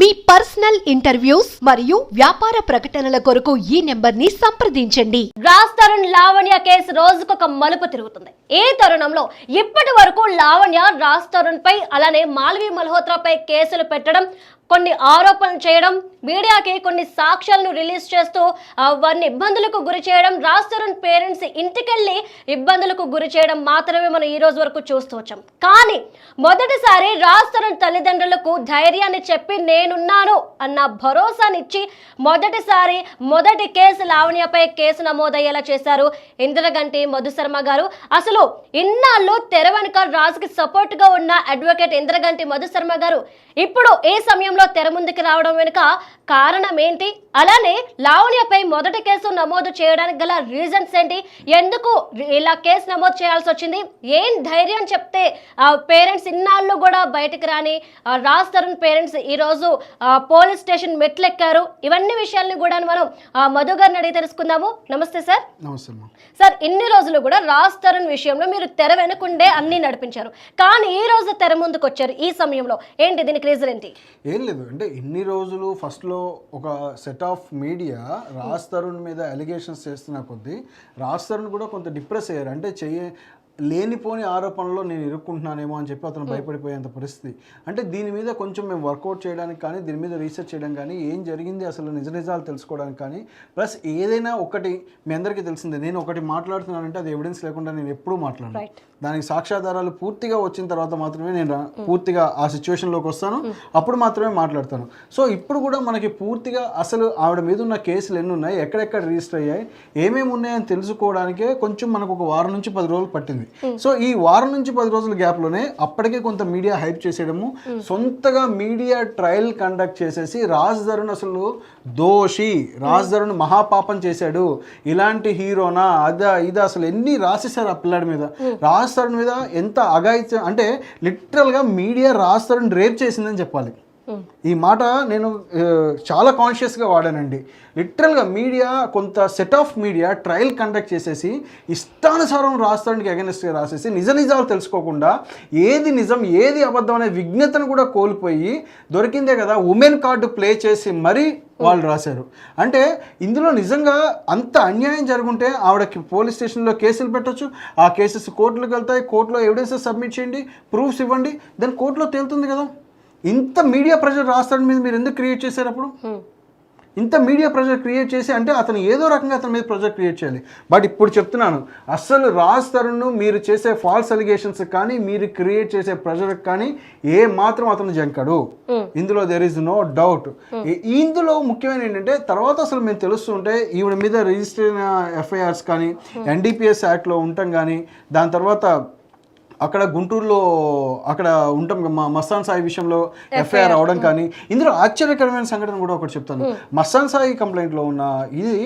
మీ personal interviews మరియు వ్యాపార ప్రకటనల కొరకు ఈ నెంబర్ని సంప్రదించండి. రాజ్ తరుణ్ లావణ్య కేసు రోజుకొక మలుపు తిరుగుతుంది. ఈ తరుణంలో ఇప్పటి వరకు లావణ్య రాజ్ తరుణ్ పై అలానే మాల్వి మల్హోత్రాపై కేసులు పెట్టడం కొన్ని ఆరోపణలు చేయడం మీడియాకి కొన్ని సాక్ష్యాలను రిలీజ్ చేస్తూ వారిని ఇబ్బందులకు గురి చేయడం రాజ్ తరుణ్ పేరెంట్స్ ఇంటికెళ్ళి ఇబ్బందులకు గురి చేయడం మాత్రమే మనం ఈ రోజు వరకు చూస్తూ వచ్చాం. కానీ మొదటిసారి రాజ్ తరుణ్ తల్లిదండ్రులకు ధైర్యాన్ని చెప్పి నేనున్నాను అన్న భరోసానిచ్చి మొదటిసారి మొదటి కేసు లావణ్యపై కేసు నమోదయ్యేలా చేశారు ఇందిరగంటి మధుశర్మ గారు. అసలు ఇన్నాళ్ళు తెర వెనుక రాజుకి సపోర్ట్గా ఉన్న అడ్వకేట్ ఇంద్రగంటి మధుశర్మ గారు. ఇప్పుడు ఈ సమయంలో తెర ముందుకు రావడం వెనుక కారణం ఏంటి? అలానే లావణ్యపై మొదటి కేసు నమోదు చేయడానికి గల రీజన్స్ ఏంటి? ఎందుకు ఇలా కేసు నమోదు చేయాల్సి వచ్చింది? ఏం ధైర్యం చెప్తే పేరెంట్స్ ఇన్నాళ్ళు కూడా బయటకు రాని రాజ్ తరుణ్ పేరెంట్స్ ఈ రోజు ఆ, పోలీస్ స్టేషన్ మెట్లెక్కారు? ఇవన్నీ విషయాల్ని కూడా మనం మధు గారిని అడిగి తెలుసుకుందాము. నమస్తే సార్. నమస్తే సార్ ఇన్ని రోజులు కూడా రాజ్ తరుణ్ విషయంలో మీరు తెర వెనుకుండే అన్ని నడిపించారు. కానీ ఈ రోజు తెర ముందుకు వచ్చారు ఈ సమయంలో. ఏంటి దీనికి రీజన్ ఏంటి? ఏం లేదు. అంటే ఇన్ని రోజులు ఫస్ట్లో ఒక set of media Raj Tarun మీద అలిగేషన్స్ చేస్తున్న కొద్దీ రాజ్ తరుణ్ కూడా కొంత డిప్రెస్ అయ్యారు. అంటే చెయ్య లేనిపోని ఆరోపణలో నేను ఇరుక్కుంటున్నానేమో అని చెప్పి అతను భయపడిపోయేంత పరిస్థితి. అంటే దీని మీద కొంచెం మేము వర్కౌట్ చేయడానికి కానీ దీని మీద రీసెర్చ్ చేయడం కానీ ఏం జరిగింది అసలు నిజ నిజాలు తెలుసుకోవడానికి కానీ ప్లస్ ఏదైనా ఒకటి మీ అందరికీ తెలిసిందే నేను ఒకటి మాట్లాడుతున్నానంటే అది ఎవిడెన్స్ లేకుండా నేను ఎప్పుడూ మాట్లాడను. దానికి సాక్ష్యాధారాలు పూర్తిగా వచ్చిన తర్వాత మాత్రమే నేను రా- పూర్తిగా ఆ సిచ్యువేషన్లోకి వస్తాను. అప్పుడు మాత్రమే మాట్లాడతాను. సో ఇప్పుడు కూడా మనకి పూర్తిగా అసలు ఆవిడ మీద ఉన్న కేసులు ఎన్ని ఉన్నాయి ఎక్కడెక్కడ రిజిస్టర్ అయ్యాయి ఏమేమి ఉన్నాయని తెలుసుకోవడానికే కొంచెం మనకు ఒక వారం నుంచి పది రోజులు పట్టింది. సో ఈ వారం నుంచి పది రోజుల గ్యాప్లోనే అప్పటికే కొంత మీడియా హైప్ చేసేయడము. సొంతగా మీడియా ట్రయల్ కండక్ట్ చేసేసి రాజ్ ధరుణ్ అసలు దోషి రాజ్ ధరుణ్ మహాపాపం చేశాడు. ఇలాంటి హీరోనా అదా ఇది అసలు ఎన్ని రాసేసారు ఆ పిల్లాడి మీద? రాజ్ తరుణ్ మీద ఎంత అగాయిత్యం అంటే లిటరల్గా మీడియా రాజ్ తరుణ్ రేప్ చేసిందని చెప్పాలి. ఈ మాట నేను చాలా కాన్షియస్గా వాడానండి. లిటరల్గా మీడియా కొంత set of media trial conduct చేసేసి ఇష్టానుసారం రాష్ట్రానికి అగెనిస్ట్గా రాసేసి నిజ నిజాలు తెలుసుకోకుండా ఏది నిజం ఏది అబద్ధం అనే విజ్ఞతను కూడా కోల్పోయి దొరికిందే కదా ఉమెన్ కార్డు ప్లే చేసి మరీ వాళ్ళు రాశారు. అంటే ఇందులో నిజంగా అంత అన్యాయం జరుగుంటే ఆవిడకి పోలీస్ స్టేషన్లో కేసులు పెట్టొచ్చు ఆ కేసెస్ కోర్టులకు వెళ్తాయి కోర్టులో ఎవిడెన్సెస్ సబ్మిట్ చేయండి ప్రూఫ్స్ ఇవ్వండి దాని కోర్టులో తేలుతుంది కదా. ఇంత మీడియా ప్రెషర్ రాస్తాడు మీద మీరు ఎందుకు క్రియేట్ చేశారు అప్పుడు? ఇంత మీడియా ప్రెషర్ క్రియేట్ చేసి అంటే అతను ఏదో రకంగా అతని మీద ప్రెషర్ క్రియేట్ చేయాలి. బట్ ఇప్పుడు చెప్తున్నాను అస్సలు రాజ్ తరుణ్ మీరు చేసే ఫాల్స్ అలిగేషన్స్ కానీ మీరు క్రియేట్ చేసే ప్రెషర్ కానీ ఏ మాత్రం అతను జంకడు. ఇందులో దెర్ ఇస్ నో డౌట్ ఇందులో ముఖ్యమైన ఏంటంటే తర్వాత అసలు మేము తెలుస్తుంటే ఈవిడ మీద రిజిస్టర్ అయిన ఎఫ్ఐఆర్స్ కానీ ఎన్డీపీఎస్ యాక్ట్లో ఉండటం కానీ దాని తర్వాత అక్కడ గుంటూరులో అక్కడ ఉంటాం మా మస్తాన్ సాయి విషయంలో ఎఫ్ఐఆర్ అవడం కానీ ఇందులో ఆశ్చర్యకరమైన సంఘటన కూడా ఒకటి చెప్తాను. మస్తాన్ సాయి కంప్లైంట్లో ఉన్న ఇది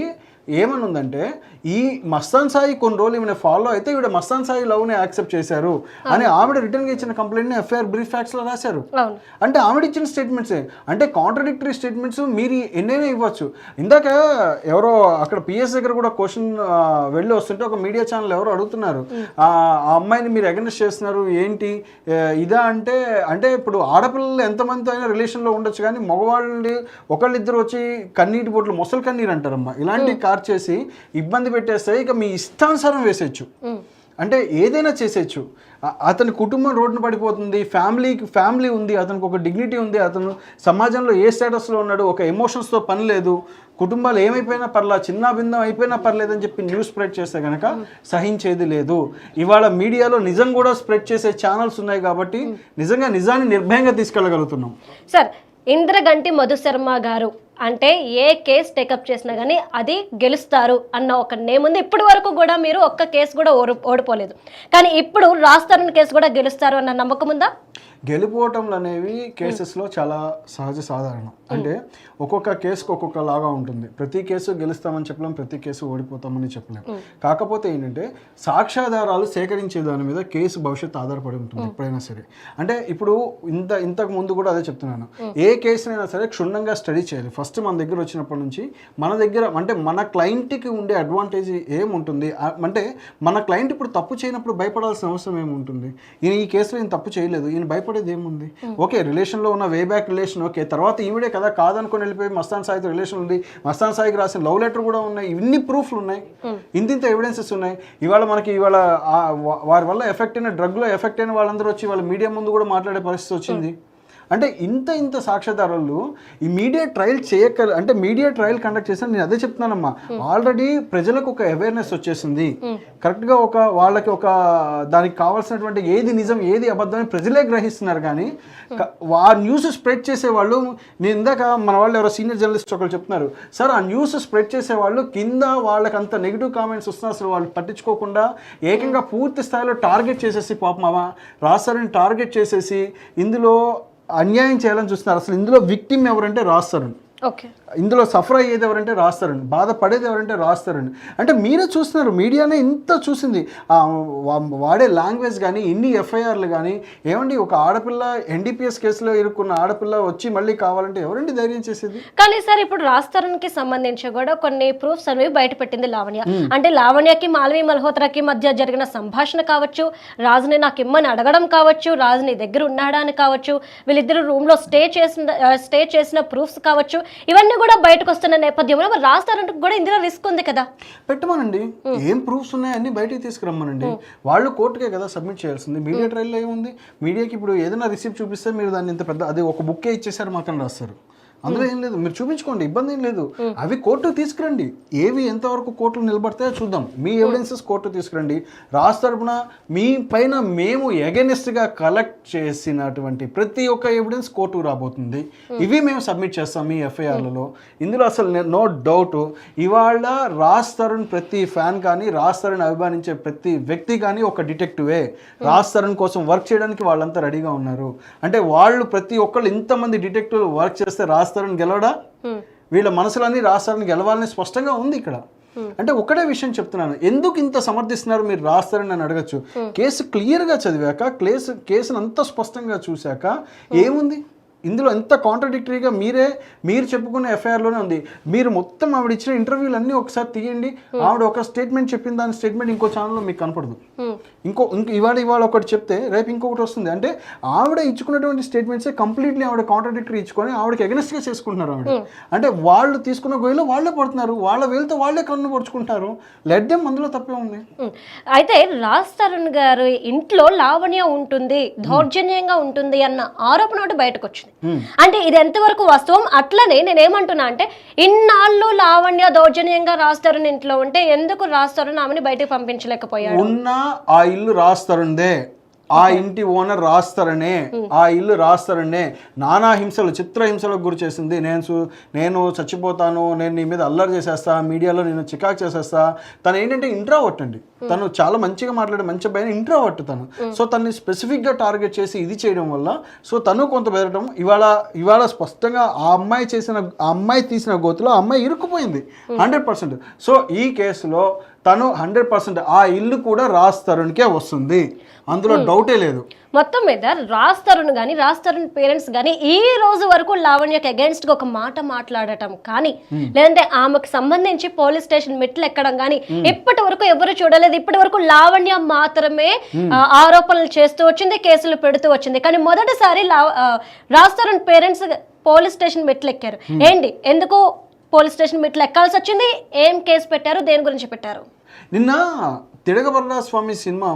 ఏమని ఉందంటే ఈ మస్తాన్ సాయి కొన్ని రోజులు ఈమె ఫాలో అయితే ఈవిడ మస్తాన్ సాయి లవ్ని యాక్సెప్ట్ చేశారు. అని ఆవిడ రిటర్న్గా ఇచ్చిన కంప్లైంట్ని ఎఫ్ఐఆర్ బ్రీఫ్ ఫ్యాక్ట్స్లో రాశారు. అంటే ఆవిడ ఇచ్చిన స్టేట్మెంట్సే అంటే కాంట్రడిక్టరీ స్టేట్మెంట్స్ మీరు ఎన్నైనా ఇవ్వచ్చు. ఇందాక ఎవరో అక్కడ పిఎస్ దగ్గర కూడా క్వశ్చన్ వెళ్ళి వస్తుంటే ఒక మీడియా ఛానల్ ఎవరో అడుగుతున్నారు. ఆ అమ్మాయిని మీరు అగెన్స్ట్ చేస్తున్నారు ఏంటి? ఇదా అంటే అంటే ఇప్పుడు ఆడపిల్లలు ఎంతమందితో అయినా రిలేషన్లో ఉండొచ్చు కానీ మగవాళ్ళు ఒకళ్ళిద్దరు వచ్చి కన్నీటి బొట్లు మొసలు కన్నీరు అంటారమ్మా. ఇలాంటి చేసి ఇబ్బంది పెట్టేస్తే ఇక మీ ఇష్టానుసారం వేసేయచ్చు. అంటే ఏదైనా చేసేయచ్చు. అతని కుటుంబం రోడ్డున పడిపోతుంది ఫ్యామిలీకి ఫ్యామిలీ ఉంది అతనికి ఒక డిగ్నిటీ ఉంది అతను సమాజంలో ఏ స్టేటస్లో ఉన్నాడు ఒక ఎమోషన్స్తో పని లేదు కుటుంబాలు ఏమైపోయినా పర్లా చిన్న భిన్నం అయిపోయినా పర్లేదని చెప్పి న్యూస్ స్ప్రెడ్ చేస్తే కనుక సహించేది లేదు. ఇవాళ మీడియాలో నిజం కూడా స్ప్రెడ్ చేసే ఛానల్స్ ఉన్నాయి కాబట్టి నిజంగా నిజాన్ని నిర్భయంగా తీసుకెళ్ళగలుగుతున్నాం. సార్ ఇంద్రగంటి మధుశర్మ గారు అంటే ఏ కేసు టేకప్ చేసినా కానీ అది గెలుస్తారు అన్న ఒక నేమ్ ఉంది. ఇప్పటి వరకు కూడా మీరు ఒక్క కేసు కూడా ఓడిపోలేదు. కానీ ఇప్పుడు రాస్తారని కేసు కూడా గెలుస్తారు అన్న నమ్మకం ఉందా? గెలుపోవటంలు అనేవి కేసెస్లో చాలా సహజ సాధారణం. అంటే ఒక్కొక్క కేసుకు ఒక్కొక్క లాగా ఉంటుంది. ప్రతి కేసు గెలుస్తామని చెప్పలేం ప్రతి కేసు ఓడిపోతామని చెప్పలేం. కాకపోతే ఏంటంటే సాక్ష్యాధారాలు సేకరించే దాని మీద కేసు భవిష్యత్తు ఆధారపడి ఉంటుంది ఎప్పుడైనా సరే. అంటే ఇప్పుడు ఇంత ఇంతకు ముందు కూడా అదే చెప్తున్నాను. ఏ కేసునైనా సరే క్షుణ్ణంగా స్టడీ చేయాలి. ఫస్ట్ మన దగ్గర వచ్చినప్పటి నుంచి మన దగ్గర అంటే మన క్లయింట్కి ఉండే అడ్వాంటేజ్ ఏముంటుంది? అంటే మన క్లయింట్ ఇప్పుడు తప్పు చేయనప్పుడు భయపడాల్సిన అవసరం ఏముంటుంది? ఈయన ఈ కేసులో ఈయన తప్పు చేయలేదు ఈయన భయపడేది ఏముంది? ఓకే రిలేషన్లో ఉన్న వే బ్యాక్ రిలేషన్ ఓకే తర్వాత ఈవిడే కదా కాదనుకొని వెళ్ళిపోయి మస్తాన్ సాయితో రిలేషన్ ఉంది. మస్తాన్ సాయికి రాసిన లవ్ లెటర్ కూడా ఉన్నాయి. ఇన్ని ప్రూఫ్లు ఉన్నాయి. ఇంతింత ఎవిడెన్సెస్ ఉన్నాయి. ఇవాళ మనకి ఇవాళ వారి వల్ల ఎఫెక్ట్ అయిన డ్రగ్లో ఎఫెక్ట్ అయిన వాళ్ళందరూ వచ్చి వాళ్ళ మీడియా ముందు కూడా మాట్లాడే పరిస్థితి వచ్చింది. అంటే ఇంత ఇంత సాక్ష్యాధారాలు ఈ మీడియా ట్రయల్ చేయక అంటే మీడియా ట్రయల్ కండక్ట్ చేసిన నేను అదే చెప్తున్నానమ్మా. ఆల్రెడీ ప్రజలకు ఒక అవేర్నెస్ వచ్చేసింది. కరెక్ట్గా ఒక వాళ్ళకి ఒక దానికి కావాల్సినటువంటి ఏది నిజం ఏది అబద్ధం అని ప్రజలే గ్రహిస్తున్నారు కానీ ఆ న్యూస్ స్ప్రెడ్ చేసే వాళ్ళు నేను ఇందాక మన వాళ్ళు ఎవరో సీనియర్ జర్నలిస్ట్ ఒకరు చెప్తున్నారు. సార్ ఆ న్యూస్ స్ప్రెడ్ చేసే వాళ్ళు కింద వాళ్ళకి అంత నెగిటివ్ కామెంట్స్ వస్తున్నా అసలు వాళ్ళు పట్టించుకోకుండా ఏకంగా పూర్తి స్థాయిలో టార్గెట్ చేసేసి పాపం అవ రాస్తారని టార్గెట్ చేసేసి ఇందులో అన్యాయం చేయాలని చూస్తున్నారు. అసలు ఇందులో విక్టిమ్ ఎవరంటే రాస్తారు ఓకే. ఇందులో సఫర్ అయ్యేది ఎవరంటే రాస్తారండి. బాధపడేది ఎవరంటే రాస్తారండి. అంటే మీరే చూస్తున్నారు మీడియానే ఇంత చూసింది. వాడే లాంగ్వేజ్ కానీ ఇన్ని ఎఫ్ఐఆర్లు కానీ ఏమండి ఒక ఆడపిల్ల ఎన్డీపీఎస్ కేసులో ఇరుక్కున్న ఆడపిల్ల వచ్చి మళ్ళీ కావాలంటే ఎవరండి ధైర్యం చేసేది? కానీ సార్ ఇప్పుడు రాస్తారానికి సంబంధించి కూడా కొన్ని ప్రూఫ్స్ అనేవి బయట పెట్టింది లావణ్య. అంటే లావణ్యకి మాలవి మల్హోత్రాకి మధ్య జరిగిన సంభాషణ కావచ్చు రాజుని నాకు ఇమ్మని అడగడం కావచ్చు రాజు నీ దగ్గర ఉన్నాడా అని కావచ్చు వీళ్ళిద్దరు రూమ్లో స్టే చేసిన స్టే చేసిన ప్రూఫ్స్ కావచ్చు ఇవన్నీ కూడా బయటకు వస్తున్న నేపథ్యంలో మరి రాస్తారంటే కూడా ఇందులో రిస్క్ ఉంది కదా. పెట్టమనండి. ఏం ప్రూఫ్స్ ఉన్నాయి అన్ని బయటికి తీసుకురమ్మనండి. వాళ్ళు కోర్టుకే కదా సబ్మిట్ చేయాల్సింది. మీడియా ట్రయల్లో ఏముంది? మీడియాకి ఇప్పుడు ఏదైనా రిసిప్ట్ చూపిస్తే మీరు దాన్ని ఇంత పెద్ద అది ఒక బుక్కే ఇచ్చేసారు మాత్రం రాస్తారు. అందులో ఏం లేదు. మీరు చూపించుకోండి ఇబ్బంది ఏం లేదు. అవి కోర్టుకు తీసుకురండి. ఏవి ఎంతవరకు కోర్టులు నిలబడతాయో చూద్దాం. మీ ఎవిడెన్సెస్ కోర్టు తీసుకురండి. రాష్ట్ర తరపున మీ పైన మేము ఎగెనిస్ట్గా కలెక్ట్ చేసినటువంటి ప్రతి ఒక్క ఎవిడెన్స్ కోర్టుకు రాబోతుంది. ఇవి మేము సబ్మిట్ చేస్తాం మీ ఎఫ్ఐఆర్లలో. ఇందులో అసలు నో డౌట్ ఇవాళ రాజ్ తరుణ్ ప్రతి ఫ్యాన్ కానీ రాజ్ తరుణ్ అభిమానించే ప్రతి వ్యక్తి కానీ ఒక డిటెక్టివే రాజ్ తరుణ్ కోసం వర్క్ చేయడానికి వాళ్ళంతా రెడీగా ఉన్నారు. అంటే వాళ్ళు ప్రతి ఒక్కళ్ళు ఇంతమంది డిటెక్టివ్లు వర్క్ చేస్తే రాజ్ తరుణ్ గెలవడా? వీళ్ళ మనసులన్నీ రాజ్ తరుణ్ గెలవాలని స్పష్టంగా ఉంది ఇక్కడ. అంటే ఒకటే విషయం చెప్తున్నాను. ఎందుకు ఇంత సమర్థిస్తున్నారు మీరు రాస్తారని నన్ను అడగచ్చు? కేసు క్లియర్గా చదివాక కేసు కేసును అంత స్పష్టంగా చూశాక ఏముంది? ఇందులో ఎంత కాంట్రడిక్టరీగా మీరే మీరు చెప్పుకున్న ఎఫ్ఐఆర్లోనే ఉంది. మీరు మొత్తం ఆవిడ ఇచ్చిన ఇంటర్వ్యూలు అన్నీ ఒకసారి తీయండి. ఆవిడ ఒక స్టేట్మెంట్ చెప్పింది దాని స్టేట్మెంట్ ఇంకో ఛానల్లో మీకు కనపడదు. ఇంకో ఇంక ఇవాళ ఇవాళ ఒకటి చెప్తే రేపు ఇంకొకటి వస్తుంది. అంటే ఆవిడ ఇచ్చుకున్నటువంటి స్టేట్మెంట్సే కంప్లీట్లీ ఆవిడ కాంట్రడిక్టరీ ఇచ్చుకొని ఆవిడకి ఎగనెస్ట్గా చేసుకుంటున్నారు ఆవిడ. అంటే వాళ్ళు తీసుకున్న గోయిలో వాళ్ళే పడుతున్నారు. వాళ్ళ వేలుతో వాళ్ళే కన్ను పడుచుకుంటారు దెమ్ అందులో తప్పే ఉంది. అయితే రాజ్ తరుణ్ గారు ఇంట్లో లావణ్య ఉంటుంది దౌర్జన్యంగా ఉంటుంది అన్న ఆరోపణ ఒకటి బయటకు వచ్చింది. అంటే ఇది ఎంతవరకు వాస్తవం? అట్లనే నేను ఏమంటున్నా అంటే ఇన్నాళ్ళు లావణ్య దౌర్జన్యంగా రాజ్ తరుణ్ ఇంట్లో ఉంటే ఎందుకు రాజ్ తరుణ్ ఆమెని బయటకు పంపించలేకపోయాడు? ఉన్న ఆ ఇల్లు రాస్తారందే ఆ ఇంటి ఓనర్ రాస్తారనే ఆ ఇల్లు రాస్తారనే నానా హింసలు చిత్ర హింసలకు గురి చేసింది. నేను నేను చచ్చిపోతాను నేను నీ మీద అల్లరి చేసేస్తా మీడియాలో నేను చికాకు చేసేస్తా. తను ఏంటంటే ఇంట్రావర్ట్ అండి. తను చాలా మంచిగా మాట్లాడే మంచి పైన ఇంట్రావర్ట్ తను. సో తన్ని స్పెసిఫిక్గా టార్గెట్ చేసి ఇది చేయడం వల్ల సో తను కొంత బెదరటం ఇవాళ ఇవాళ స్పష్టంగా ఆ అమ్మాయి చేసిన ఆ అమ్మాయి తీసిన గోతులో ఆ అమ్మాయి ఇరుక్కుపోయింది. హండ్రెడ్ పర్సెంట్ సో ఈ కేసులో తను హండ్రెడ్ పర్సెంట్ ఆ ఇల్లు కూడా రాజ్ తరుణ్కే వస్తుంది. అందులో డౌటే లేదు. మొత్తం మీద రాజ్ తరుణ్ కానీ రాజ్ తరుణ్ పేరెంట్స్ కానీ ఈ రోజు వరకు లావణ్యకి అగేన్స్ట్ ఒక మాట మాట్లాడటం కానీ లేదంటే ఆమెకు సంబంధించి పోలీస్ స్టేషన్ మెట్లు ఎక్కడం కానీ ఇప్పటి వరకు ఎవరు చూడలేదు. ఇప్పటి వరకు లావణ్య మాత్రమే ఆరోపణలు చేస్తూ వచ్చింది కేసులు పెడుతూ వచ్చింది. కానీ మొదటిసారి Raj Tarun parents police station మెట్లు ఎక్కారు. ఏంటి? ఎందుకు పోలీస్ స్టేషన్ మెట్లు ఎక్కాల్సి వచ్చింది? ఏం కేసు పెట్టారు? దేని గురించి పెట్టారు? నిన్న తిడగబర్రా స్వామి సినిమా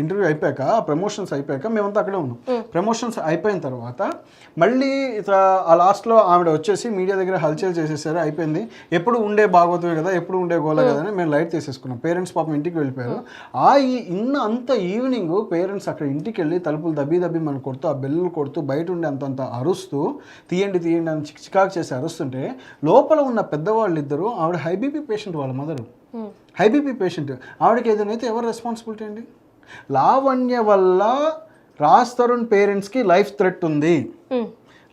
ఇంటర్వ్యూ అయిపోయాక ప్రమోషన్స్ అయిపోయాక మేమంతా అక్కడే ఉన్నాం. ప్రమోషన్స్ అయిపోయిన తర్వాత మళ్ళీ ఆ లాస్ట్లో ఆవిడ వచ్చేసి మీడియా దగ్గర హల్చల్ చేసేసారు అయిపోయింది. ఎప్పుడు ఉండే భాగవతమే కదా ఎప్పుడు ఉండే గోల కదా అని మేము లైట్ తీసేసుకున్నాం. పేరెంట్స్ పాపం ఇంటికి వెళ్ళిపోయారు. ఆ ఇన్న అంత ఈవినింగ్ పేరెంట్స్ అక్కడ ఇంటికి వెళ్ళి తలుపులు దబ్బి దబ్బి మనం కొడుతూ ఆ బెల్లులు కొడుతూ బయట ఉండి అంతంత అరుస్తూ తీయండి తీయండి అని చిక్ చికాకు చేసి అరుస్తుంటే లోపల ఉన్న పెద్దవాళ్ళు ఇద్దరు ఆవిడ హై బీపీ పేషెంట్ వాళ్ళ మదరు. High BP patient. ఆవిడకి ఏదైనా అయితే ఎవరు రెస్పాన్సిబిలిటీ అండి? లావణ్య వల్ల రాజ్ తరుణ్ పేరెంట్స్కి లైఫ్ థ్రెట్ ఉంది.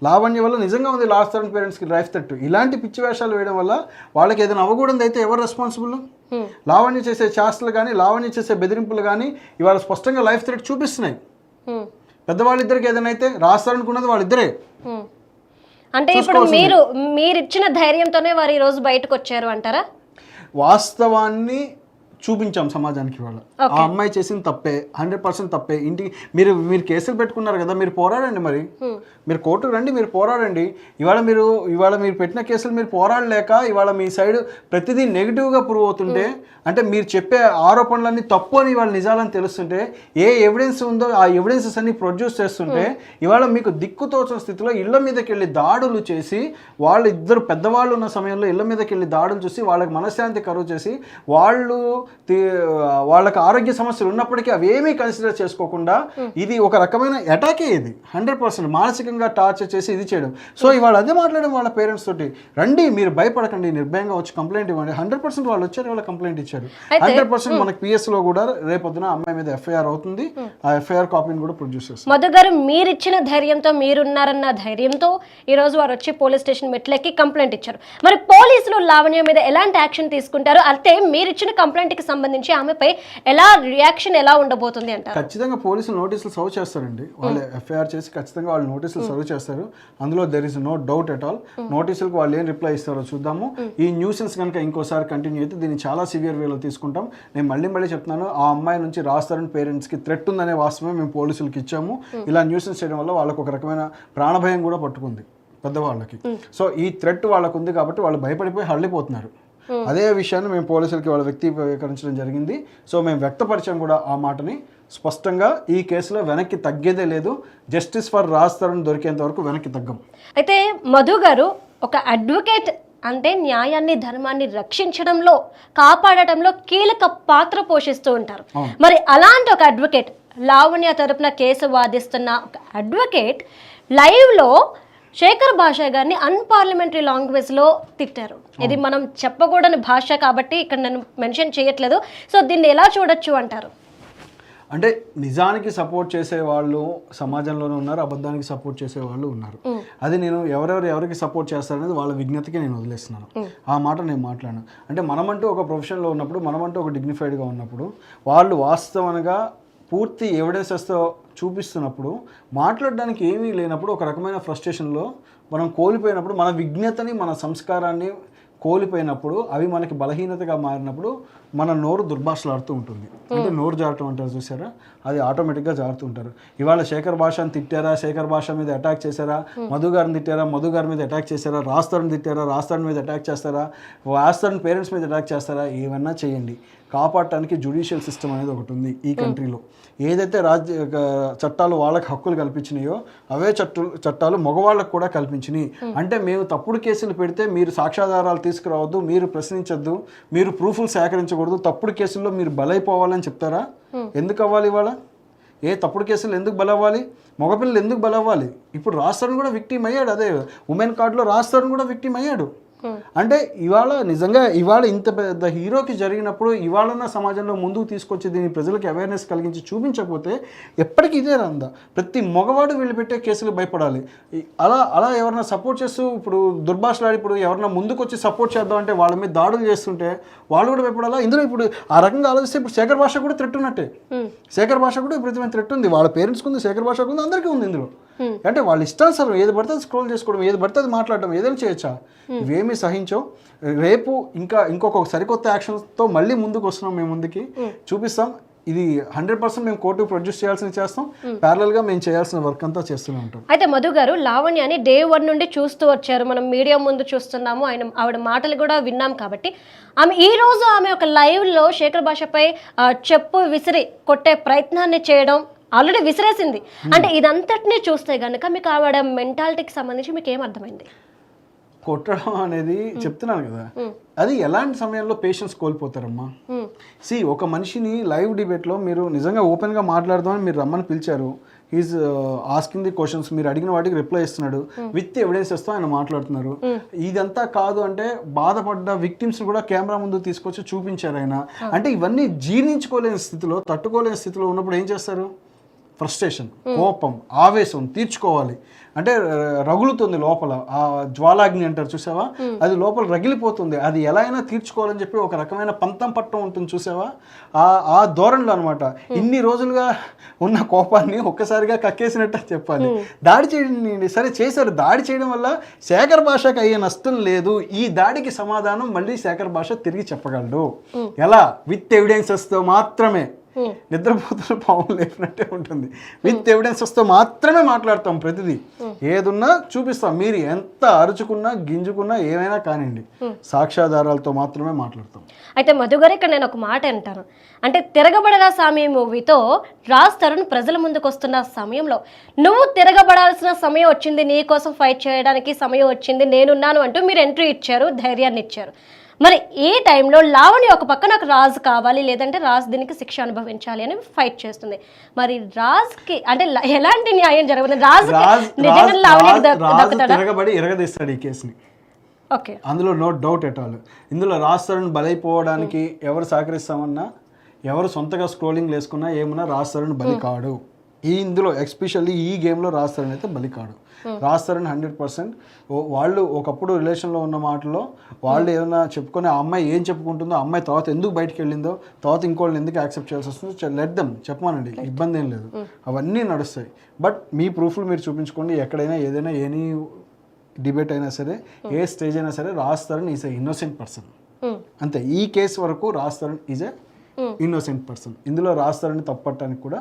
లావణ్య వల్ల నిజంగా ఉంది లాస్ట్ తరుణ్ పేరెంట్స్కి లైఫ్ థ్రెట్ ఇలాంటి పిచ్చి వేషాలు వేయడం వల్ల వాళ్ళకి ఏదైనా అవ్వకూడదు అయితే ఎవరు రెస్పాన్సిబుల్ లావణ్య చేసే చేష్టలు కానీ లావణ్య చేసే బెదిరింపులు కానీ ఇవాళ స్పష్టంగా లైఫ్ థ్రెట్ చూపిస్తున్నాయి. పెద్దవాళ్ళిద్దరికి ఏదైనా అయితే ఉన్నది వాళ్ళిద్దరే. అంటే ఇప్పుడు మీరు మీరు ఇచ్చిన ధైర్యంతోనే వారు ఈ రోజు బయటకు వచ్చారు అంటారా? వాస్తవాన్ని చూపించాం సమాజానికి ఇవాళ. ఆ అమ్మాయి చేసిన తప్పే హండ్రెడ్ పర్సెంట్ తప్పే. ఇంటికి మీరు మీరు కేసులు పెట్టుకున్నారు కదా మీరు పోరాడండి మరి. మీరు కోర్టుకు రండి మీరు పోరాడండి. ఇవాళ మీరు ఇవాళ మీరు పెట్టిన కేసులు మీరు పోరాడలేక ఇవాళ మీ సైడ్ ప్రతిదీ నెగిటివ్గా ప్రూవ్ అవుతుంటే అంటే మీరు చెప్పే ఆరోపణలన్నీ తప్పు అని ఇవాళ నిజాలని తెలుస్తుంటే ఏ ఎవిడెన్స్ ఉందో ఆ ఎవిడెన్సెస్ అన్ని ప్రొడ్యూస్ చేస్తుంటే ఇవాళ మీకు దిక్కుతోచిన స్థితిలో ఇళ్ళ మీదకి వెళ్ళి దాడులు చేసి వాళ్ళు ఇద్దరు పెద్దవాళ్ళు ఉన్న సమయంలో ఇళ్ళ మీదకి వెళ్ళి దాడులు చూసి వాళ్ళకి మనశ్శాంతి కరువు చేసి వాళ్ళు వాళ్ళకి ఆరోగ్య సమస్యలు ఉన్నప్పటికీ అవి ఏమీ కన్సిడర్ చేసుకోకుండా ఇది ఒక రకమైన అటాకే ఇది. హండ్రెడ్ పర్సెంట్ మానసికంగా టార్చర్ చేసి ఇది చేయడం. సో ఇవాళ అదే మాట్లాడడం వాళ్ళ పేరెంట్స్ తోటి రండి మీరు భయపడకండి నిర్భయంగా వచ్చి కంప్లైంట్ ఇవ్వండి. హండ్రెడ్ పర్సెంట్ వాళ్ళు వచ్చారు వాళ్ళ కంప్లైంట్ ఇచ్చారు. హండ్రెడ్ పర్సెంట్ మనకి పిఎస్లో కూడా రేపొద్దున అమ్మాయి మీద ఎఫ్ఐఆర్ అవుతుంది. ఆ ఎఫ్ఐఆర్ కాపీని కూడా ప్రొడ్యూస్ చేస్తారు మధు గారు మీరిచ్చిన ధైర్యంతో మీరున్నారన్న ధైర్యంతో ఈ రోజు వారు వచ్చి పోలీస్ స్టేషన్ మెట్లెక్కి కంప్లైంట్ ఇచ్చారు. మరి పోలీసులు లావణ్య మీద ఎలాంటి యాక్షన్ తీసుకుంటారు? అంటే మీరిచ్చిన కంప్లైంట్ కి సంబంధించి ఆమెపై ఎలా రియాక్షన్ ఎలా ఉండబోతుంది అంటారు? ఖచ్చితంగా పోలీసులు నోటీసులు సర్వ్ చేస్తారండి. వాళ్ళు ఎఫ్ఐఆర్ చేసి ఖచ్చితంగా వాళ్ళు నోటీసులు సర్వ్ చేస్తారు. అందులో there is no doubt at all నోటీసులకు వాళ్ళు ఏం రిప్లై ఇస్తారో చూద్దాము. ఈ న్యూసెన్స్ కనుక ఇంకోసారి కంటిన్యూ అయితే దీన్ని చాలా సివియర్ వేలో తీసుకుంటాం. నేను మళ్ళీ మళ్ళీ చెప్తున్నాను ఆ అమ్మాయి నుంచి రాస్తారని పేరెంట్స్కి థ్రెట్ ఉందనే వాస్తవమే మేము పోలీసులకి ఇచ్చాము. ఇలా న్యూసెన్స్ చేయడం వల్ల వాళ్ళకు ఒక రకమైన ప్రాణభయం కూడా పట్టుకుంది పెద్దవాళ్ళకి. సో ఈ థ్రెట్ వాళ్ళకు ఉంది కాబట్టి వాళ్ళు భయపడిపోయి హళ్ళిపోతున్నారు అదే విషయాన్ని మేము పోలీసులకి వాళ్ళ వ్యక్తీకరించడం జరిగింది. సో మేము వ్యక్తపరిచాం కూడా ఆ మాటని. స్పష్టంగా ఈ కేసులో వెనక్కి తగ్గేదే లేదు. జస్టిస్ ఫర్ రాజ్ తరుణ్ దొరికేంత వరకు వెనక్కి తగ్గం. అయితే మధు గారు ఒక అడ్వకేట్ అంటే న్యాయాన్ని ధర్మాన్ని రక్షించడంలో కాపాడటంలో కీలక పాత్ర పోషిస్తూ ఉంటారు. మరి అలాంటి ఒక అడ్వకేట్ లావణ్య తరపున కేసు వాదిస్తున్న ఒక అడ్వకేట్ లైవ్లో శేఖర్ భాష గారిని అన్పార్లమెంటరీ లాంగ్వేజ్లో తిట్టారు. ఇది మనం చెప్పకూడని భాష కాబట్టి ఇక్కడ నేను మెన్షన్ చేయట్లేదు. సో దీన్ని ఎలా చూడొచ్చు అంటారు? అంటే నిజానికి సపోర్ట్ చేసే వాళ్ళు సమాజంలోనే ఉన్నారు అబద్ధానికి సపోర్ట్ చేసే వాళ్ళు ఉన్నారు అది నేను ఎవరెవరు ఎవరికి సపోర్ట్ చేస్తారనేది వాళ్ళ విజ్ఞతకి నేను వదిలేస్తున్నాను. ఆ మాట నేను మాట్లాడను. అంటే మనమంటూ ఒక ప్రొఫెషన్లో ఉన్నప్పుడు మనమంటూ ఒక డిగ్నిఫైడ్గా ఉన్నప్పుడు వాళ్ళు వాస్తవంగా పూర్తి ఎవిడెన్సెస్తో చూపిస్తున్నప్పుడు మాట్లాడడానికి ఏమీ లేనప్పుడు ఒక రకమైన ఫ్రస్ట్రేషన్లో మనం కోల్పోయినప్పుడు మన విజ్ఞతని మన సంస్కారాన్ని కోల్పోయినప్పుడు అవి మనకి బలహీనతగా మారినప్పుడు మన నోరు దుర్భాషలాడుతూ ఉంటుంది. అంటే నోరు జారటం అంటారు చూసారా? అది ఆటోమేటిక్గా జారుతూ ఉంటారు. ఇవాళ శేఖర్ భాషని తిట్టారా? శేఖర్ భాష మీద అటాక్ చేశారా? మధు గారిని తిట్టారా? మధు గారి మీద అటాక్ చేశారా? రాస్తారని తిట్టారా? రాస్తారని మీద అటాక్ చేస్తారా? రాస్తారని పేరెంట్స్ మీద అటాక్ చేస్తారా? ఏమన్నా చేయండి. కాపాడటానికి జుడిషియల్ సిస్టమ్ అనేది ఒకటి ఉంది ఈ కంట్రీలో. ఏదైతే రాజ్య చట్టాలు వాళ్ళకి హక్కులు కల్పించినాయో అవే చట్టు చట్టాలు మగవాళ్ళకు కూడా కల్పించినాయి. అంటే మేము తప్పుడు కేసులు పెడితే మీరు సాక్ష్యాధారాలు తీసుకురావద్దు మీరు ప్రశ్నించొద్దు మీరు ప్రూఫ్లు సేకరించకూడదు తప్పుడు కేసుల్లో మీరు బలైపోవాలని చెప్తారా? ఎందుకు అవ్వాలి ఇవాళ? ఏ తప్పుడు కేసులు ఎందుకు బలవ్వాలి? మగపిల్లలు ఎందుకు బలవ్వాలి? ఇప్పుడు రాస్తారని కూడా విక్టిమ్ అయ్యాడు అదే ఉమెన్ కార్డులో రాస్తారని కూడా విక్టిమ్ అయ్యాడు. అంటే ఇవాళ నిజంగా ఇవాళ ఇంత పెద్ద హీరోకి జరిగినప్పుడు ఇవాళన్న సమాజంలో ముందుకు తీసుకొచ్చి దీన్ని ప్రజలకు అవేర్నెస్ కలిగించి చూపించకపోతే ఎప్పటికీ ఇదే రందా. ప్రతి మగవాడు వీళ్ళు పెట్టే కేసులు భయపడాలి అలా అలా ఎవరైనా సపోర్ట్ చేస్తూ ఇప్పుడు దుర్భాషలాడి ఇప్పుడు ఎవరైనా ముందుకు వచ్చి సపోర్ట్ చేద్దాం అంటే వాళ్ళ మీద దాడులు చేస్తుంటే వాళ్ళు కూడా భయపడాలా? ఇందులో ఇప్పుడు ఆ రకంగా ఆలోచిస్తే ఇప్పుడు శేఖర్ భాష కూడా థ్రెట్ ఉన్నట్టే. శేఖర్ భాష కూడా విపరీతమైన థ్రెట్ ఉంది. వాళ్ళ పేరెంట్స్కి ఉంది శేఖర్ భాషకు ఉంది అందరికీ ఉంది ఇందులో. అంటే వాళ్ళు ఇష్టానుసారం ఏది పడితే స్క్రోల్ చేసుకోవడం ఏది పడితే అది మాట్లాడడం ఏదైనా చేయొచ్చా? ఇవేమీ సహించో రేపు ఇంకా ఇంకొక సరికొత్త యాక్షన్స్తో మళ్ళీ ముందుకు వస్తున్నాం మేము ముందుకి. చూపిస్తాం. ఇది హండ్రెడ్ పర్సెంట్ మేము కోర్టు ప్రొడ్యూస్ చేయాల్సింది చేస్తాం. Parallel గా మేము చేయాల్సిన వర్క్ అంతా చేస్తూనే ఉంటాం. అయితే మధు గారు లావణ్యని డే వన్ నుండి చూస్తూ వచ్చారు. మనం మీడియా ముందు చూస్తున్నాము. ఆయన ఆవిడ మాటలు కూడా విన్నాం కాబట్టి. ఆమె ఈ రోజు ఆమె ఒక live లో శేఖర్ భాషపై చెప్పు విసిరి కొట్టే ప్రయత్నాన్ని చేయడం ఆల్రెడీ విసిరేసింది. అంటే ఇదంతటినీ చూస్తే గనుక మీకు ఆవిడ మెంటాలిటీకి సంబంధించి మీకు ఏం అర్థమైంది? కొట్టడం అనేది చెప్తున్నాను కదా. అది ఎలాంటి సమయంలో పేషెన్స్ కోల్పోతారమ్మా? సి ఒక మనిషిని లైవ్ డిబేట్లో మీరు నిజంగా ఓపెన్గా మాట్లాడదామని మీరు రమ్మని పిలిచారు. ఈజ్ ఆస్కింగ్ ది క్వశ్చన్స్ మీరు అడిగిన వాటికి రిప్లై ఇస్తున్నాడు విత్ ఎవిడెన్సెస్తో ఆయన మాట్లాడుతున్నారు. ఇదంతా కాదు అంటే బాధపడ్డ విక్టిమ్స్ కూడా కెమెరా ముందు తీసుకొచ్చి చూపించారు ఆయన. అంటే ఇవన్నీ జీర్ణించుకోలేని స్థితిలో తట్టుకోలేని స్థితిలో ఉన్నప్పుడు ఏం చేస్తారు? ఫ్రస్ట్రేషన్ కోపం ఆవేశం తీర్చుకోవాలి. అంటే రగులుతుంది లోపల. ఆ జ్వాలాగ్ని అంటారు చూసావా? అది లోపల రగిలిపోతుంది. అది ఎలా అయినా తీర్చుకోవాలని చెప్పి ఒక రకమైన పంతం పట్టం ఉంటుంది చూసావా? ఆ ఆ ధోరణిలో అనమాట ఇన్ని రోజులుగా ఉన్న కోపాన్ని ఒక్కసారిగా కక్కేసినట్టు చెప్పాలి. దాడి చేయండి సరే చేశారు. దాడి చేయడం వల్ల శేఖర్ భాషకు అయ్యే నష్టం లేదు. ఈ దాడికి సమాధానం మళ్ళీ శేఖర్ భాష తిరిగి చెప్పగలడు. ఎలా? విత్ ఎవిడెన్సెస్తో మాత్రమే. నిద్రపోతున్న పాము లేపినట్టే ఉంటుంది. విత్ ఎవిడెన్సెస్తో మాత్రమే మాట్లాడతాం ప్రతిదీ. ఏదున్నా చూపిస్తాం. మీరు ఎంత అరుచుకున్నా గింజుకున్నా ఏమైనా కానివ్వండి. సాక్ష్యాధారాలతో మాత్రమే మాట్లాడతాం. అయితే మధు గారు ఇక్కడ నేను ఒక మాట అంటాను. అంటే తిరగబడరా స్వామి మూవీతో రాజ్ తరుణ్ ప్రజల ముందుకు వస్తున్న సమయంలో నువ్వు తిరగబడాల్సిన సమయం వచ్చింది నీ కోసం ఫైట్ చేయడానికి సమయం వచ్చింది నేనున్నాను అంటూ మీరు ఎంట్రీ ఇచ్చారు ధైర్యాన్ని ఇచ్చారు. మరి ఈ టైంలో లావణి ఒక పక్క నాకు రాజు కావాలి లేదంటే రాజు దీనికి శిక్ష అనుభవించాలి అని ఫైట్ చేస్తుంది. మరి రాజ్కి అంటే ఎలాంటి న్యాయం జరగదు రాజు రాజ్ నిజంగా రాజ్- లావణ్యకి రాజ్- రాజు దక్కుతాడా ఎరగదీస్తాడు ఈ కేసుని. ఓకే. అందులో నో డౌట్ ఎట్ ఆల్. ఇందులో రాస్తారని బలైపోవడానికి ఎవరు సహకరిస్తామన్నా ఎవరు సొంతగా స్క్రోలింగ్ వేసుకున్నా ఏమన్నా రాస్తారని బలి కాడు ఈ ఇందులో ఎస్పెషల్లీ ఈ గేమ్లో రాస్తారని అయితే బలి కాడు రాస్తారని హండ్రెడ్ పర్సెంట్. వాళ్ళు ఒకప్పుడు రిలేషన్లో ఉన్న మాటల్లో వాళ్ళు ఏదైనా చెప్పుకొని ఆ అమ్మాయి ఏం చెప్పుకుంటుందో అమ్మాయి తర్వాత ఎందుకు బయటికి వెళ్ళిందో తర్వాత ఇంకోళ్ళని ఎందుకు యాక్సెప్ట్ చేయాల్సి వస్తుందో లెట్ దమ్ చెప్పమానండి. ఇబ్బంది ఏం లేదు. అవన్నీ నడుస్తాయి. బట్ మీ ప్రూఫ్లు మీరు చూపించుకోండి. ఎక్కడైనా ఏదైనా ఎనీ డిబేట్ అయినా సరే ఏ స్టేజ్ అయినా సరే రాస్తారని ఈజ్ ఎ ఇన్నోసెంట్ పర్సన్ అంతే. ఈ కేసు వరకు రాస్తారని ఈజ్ ఎ ఇన్నోసెంట్ పర్సన్ ఇందులో రాస్తారని తప్పట్టడానికి కూడా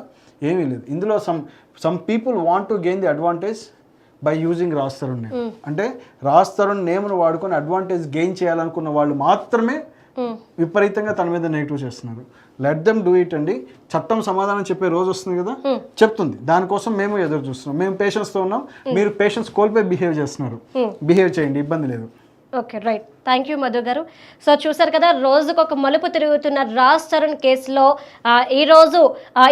ఏమీ లేదు. ఇందులో some some people want to gain the advantage by using రాస్తారన్ name అంటే రాస్తారన్ నేమ్ను వాడుకొని అడ్వాంటేజ్ గెయిన్ చేయాలనుకున్న వాళ్ళు మాత్రమే ఉమ్. విపరీతంగా తన మీద నెగిటివ్ చేస్తున్నారు. లెట్ దెమ్ డూ ఇట్ అండి. చట్టం సమాధానం చెప్పే రోజు వస్తుంది కదా? చెప్తుంది. దానికోసం మేము ఎదురు చూస్తున్నాం. మేము పేషెన్స్తో ఉన్నాం. మీరు పేషెన్స్ కోల్పోయి బిహేవ్ చేస్తున్నారు. బిహేవ్ చేయండి. ఇబ్బంది లేదు. Okay right thank you Madhu గారు. సో చూసారు కదా రోజుకు ఒక మలుపు తిరుగుతున్న రాజ్ చరణ్ కేసులో ఈరోజు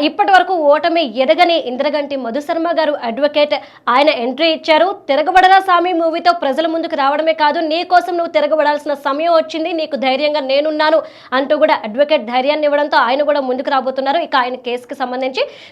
ఇప్పటి వరకు ఓటమి ఎరగని ఇంద్రగంటి మధు శర్మ గారు అడ్వకేట్ ఆయన ఎంట్రీ ఇచ్చారు. తిరగబడరా స్వామి మూవీతో ప్రజల ముందుకు రావడమే కాదు నీ కోసం నువ్వు తిరగబడాల్సిన సమయం వచ్చింది నీకు ధైర్యంగా నేనున్నాను అంటూ కూడా అడ్వకేట్ ధైర్యాన్ని ఇవ్వడంతో ఆయన కూడా ముందుకు రాబోతున్నారు. ఇక ఆయన కేసుకి సంబంధించి